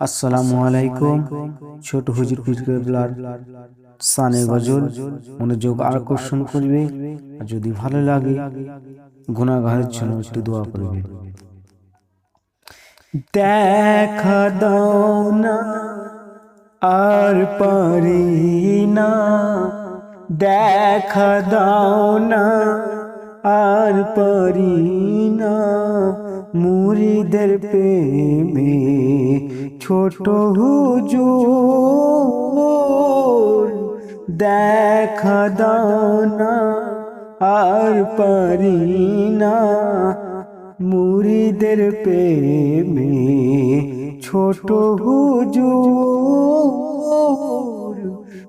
আসসালামু আলাইকুম, ছোট হুজুর কুচকেবলার সানে গজল, মনোযোগ আকর্ষণ করবে, আর যদি ভালো লাগে গুণাগারের জন্য একটু দোয়া করবে। দেখা দাও না, আর পারি না। দেখা দাও না আর পারি না। মুরিদের প্রেমে ছোট হুজুর দেখা দাও না আর পারি না। মুরিদের প্রেমে ছোট হুজুর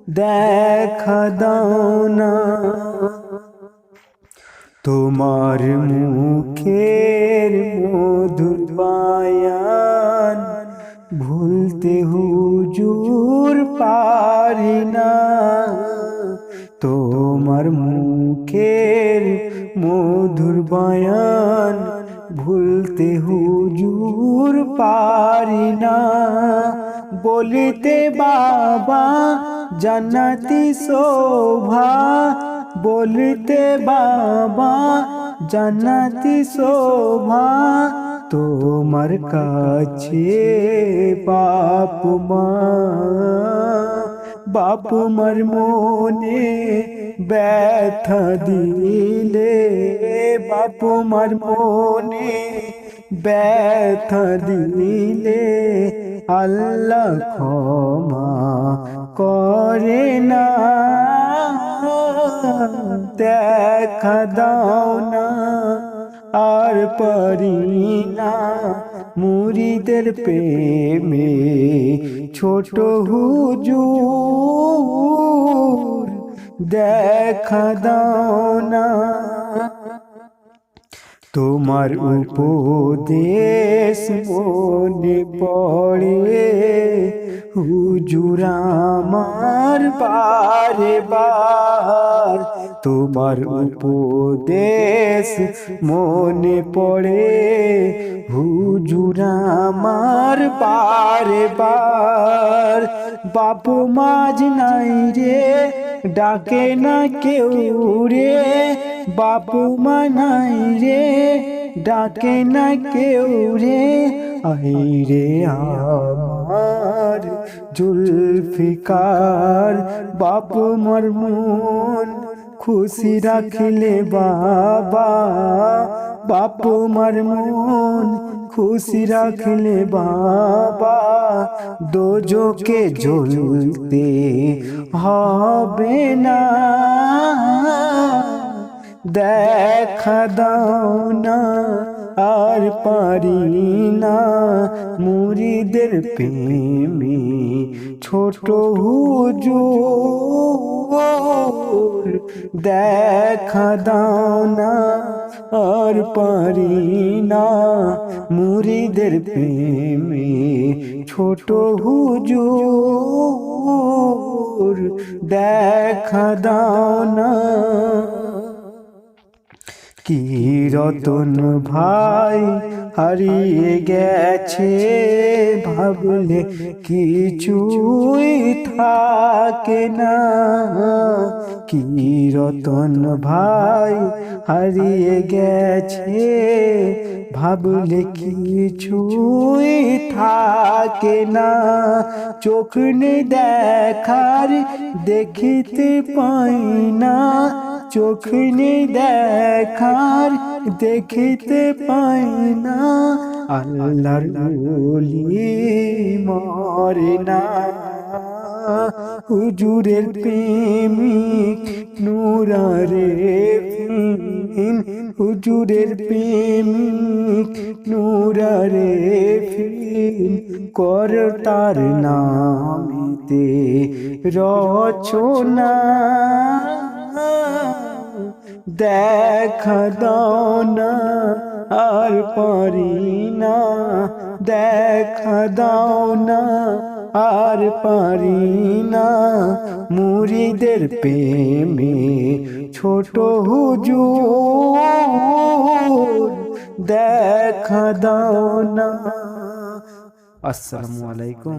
দেখা দাও না তোমার মুখের মধুর বায়ান ভুলতে হুজুর পারি না। তোমার মুখের মধুর বায়ান ভুলতে হুজুর পারি না। বলিতে বাবা জান্নাতি শোভা বলতে বাবা, জান্নাতি শোভা, তোমার কাছে বাপ মা। বাপ মার মনে ব্যথা দিলে, বাপ মার মনে ব্যথা দিলে আল্লাহ ক্ষমা করে না। দেখা দাও না আর পারি না। মুরিদের প্রেমে ছোট হুজুর দেখা দাও না তোমার উপদেশ মনে পড়ে হুজুর আমার। বারে বার তোমার উপদেশ মনে পড়ে। হুজুর আমার বারে বার বাপু মাঝ নাই রে, ডাকে না কেউ রে। বাপু মা নাই রে, ডাকে না কেউ রে। আই রে আমার জুলফিকার, বাপু মার খুশি রাখলে বাবা। বাপু মার খুশি রাখলে বাবা। দোজোকে জ্বলতে হবে না। দেখা দাও না আর পারি না মুরিদের প্রেমে। ছোট হুজুর, দেখা দাও না আর পারি না মুরিদের প্রেমে। ছোট হুজুর, দেখা দাও না কি রতন ভাই হারিয়ে গেছে ভাবলে কিছুই থাকে না। কি রতন ভাই হারিয়ে গেছে ভাবলে কিছুই থাকে না। চোখ দেখার দেখিতে পাই না। চোখ নেই দেখার দেখিতে পাই না আল্লাহর ওলি মরে না। হুজুরের প্রেমিক নুরারে ফিন। হুজুরের প্রেমিক নুরারে ফিন। কর তার নামে দিতে রচনা। দেখা দাও না আর পারি না দেখা দাও না আর পারি না মুড়িদের প্রেমে ছোট হুজুর দেখা দাও না আসসালামু আলাইকুম